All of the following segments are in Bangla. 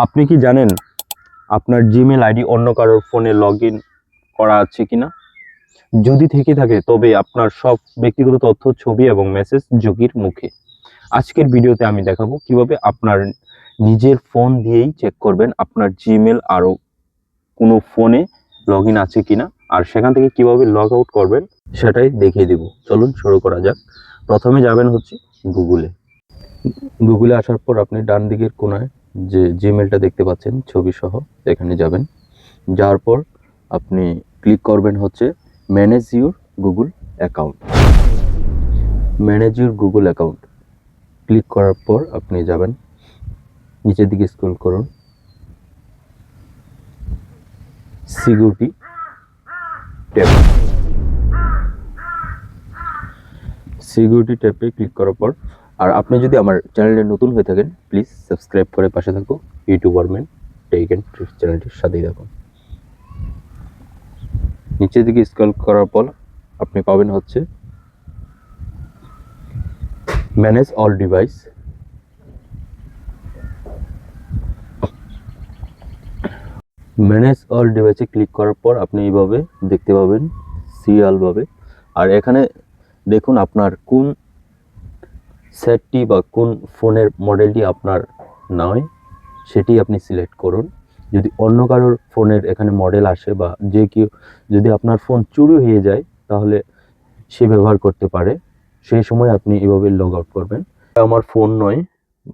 আপনি কি জানেন আপনার জিমেল আইডি অন্য কারোর ফোনে লগ ইন করা আছে কি না যদি থেকে থাকে, তবে আপনার সব ব্যক্তিগত তথ্য, ছবি এবং মেসেজ ঝুঁকির মুখে। আজকের ভিডিওতে আমি দেখাবো কীভাবে আপনার নিজের ফোন দিয়েই চেক করবেন আপনার জিমেল আরও কোনো ফোনে লগ ইন আছে কিনা, আর সেখান থেকে কীভাবে লগ আউট করবেন সেটাই দেখিয়ে দিব। চলুন শুরু করা যাক। প্রথমে যাবেন হচ্ছে গুগলে গুগলে আসার পর আপনি ডান দিকের কোনায় যে জিমেলটা দেখতে পাচ্ছেন ছবি সহ এখানে যাবেন। যাওয়ার পর আপনি ক্লিক করবেন হচ্ছে manage your Google account manage your Google account click করার পর আপনি যাবেন। নিচের দিকে স্ক্রল করুন। Security tab. সিকিউরিটি ট্যাপে ক্লিক করার পর আর আপনি যদি আমার চ্যানেলে নতুন হয়ে থাকেন প্লিজ সাবস্ক্রাইব করে পাশে থাকো। ইউটিউবার ম্যান টেক অ্যান্ড চ্যানেলটির সাথেই থাকুন। নিচের দিকে স্ক্রল করার পর আপনি পাবেন হচ্ছে manage all device manage all ডিভাইসে ক্লিক করার পর আপনি এইভাবে দেখতে পাবেন সিরিয়ালভাবে আর এখানে দেখুন আপনার কোন সেটটি বা কোন ফোনের মডেলটি আপনার নয়, সেটি আপনি সিলেক্ট করুন। যদি অন্য কারোর ফোনের এখানে মডেল আসে বা যে কেউ, যদি আপনার ফোন চুরি হয়ে যায়, তাহলে সে ব্যবহার করতে পারে। সেই সময় আপনি এভাবে লগ আউট করবেন। আমার ফোন নয়,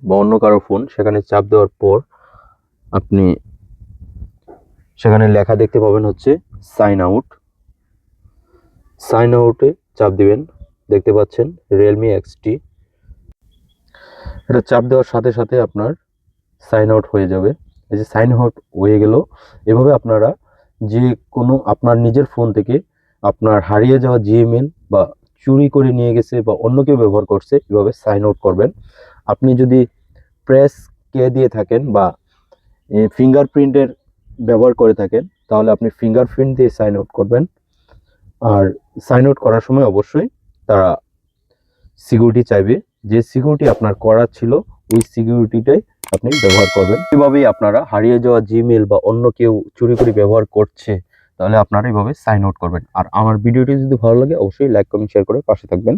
বা অন্য কারও ফোন, সেখানে চাপ দেওয়ার পর আপনি সেখানে লেখা দেখতে পাবেন হচ্ছে সাইন আউট সাইন আউটে চাপ দিবেন। দেখতে পাচ্ছেন রিয়েলমি এক্সটি এটা চাপ দেওয়ার সাথে সাথে আপনার সাইন আউট হয়ে যাবে। এই যে সাইন আউট হয়ে গেল, এভাবে আপনারা যে কোনো আপনার নিজের ফোন থেকে আপনার হারিয়ে যাওয়া জিমেল বা চুরি করে নিয়ে গেছে বা অন্য কেউ ব্যবহার করছে, এভাবে সাইন আউট করবেন। আপনি যদি প্রেস কে দিয়ে থাকেন বা ফিঙ্গারপ্রিন্টের ব্যবহার করে থাকেন, তাহলে আপনি ফিঙ্গারপ্রিন্ট দিয়ে সাইন আউট করবেন। আর সাইন আউট করার সময় অবশ্যই তারা সিকিউরিটি চাইবে। যে সিকিউরিটি আপনার করা ছিল, ওই সিকিউরিটিটাই আপনি ব্যবহার করবেন। এভাবেই আপনারা হারিয়ে যাওয়া জিমেল বা অন্য কেউ চুরি করে ব্যবহার করছে, তাহলে আপনারা এইভাবে সাইন আউট করবেন। আর আমার ভিডিওটি যদি ভালো লাগে, অবশ্যই লাইক কমেন্ট শেয়ার করে পাশে থাকবেন।